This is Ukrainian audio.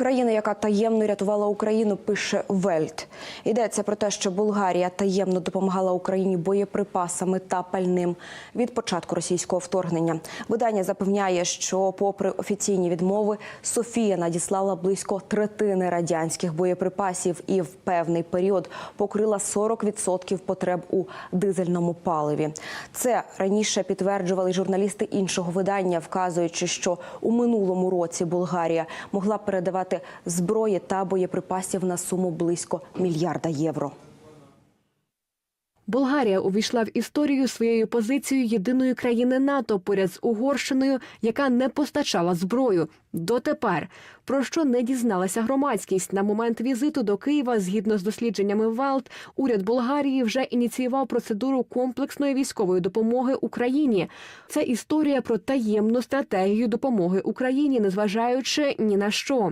Країна, яка таємно рятувала Україну, пише Вельт. Йдеться про те, що Болгарія таємно допомагала Україні боєприпасами та пальним від початку російського вторгнення. Видання запевняє, що, попри офіційні відмови, Софія надіслала близько третини радянських боєприпасів і в певний період покрила 40% потреб у дизельному паливі. Це раніше підтверджували журналісти іншого видання, вказуючи, що у минулому році Болгарія могла передавати зброї та боєприпасів на суму близько мільярда євро. Болгарія увійшла в історію своєю позицією єдиної країни НАТО поряд з Угорщиною, яка не постачала зброю дотепер. Про що не дізналася громадськість на момент візиту до Києва, згідно з дослідженнями Велт, уряд Болгарії вже ініціював процедуру комплексної військової допомоги Україні. Це історія про таємну стратегію допомоги Україні, незважаючи ні на що.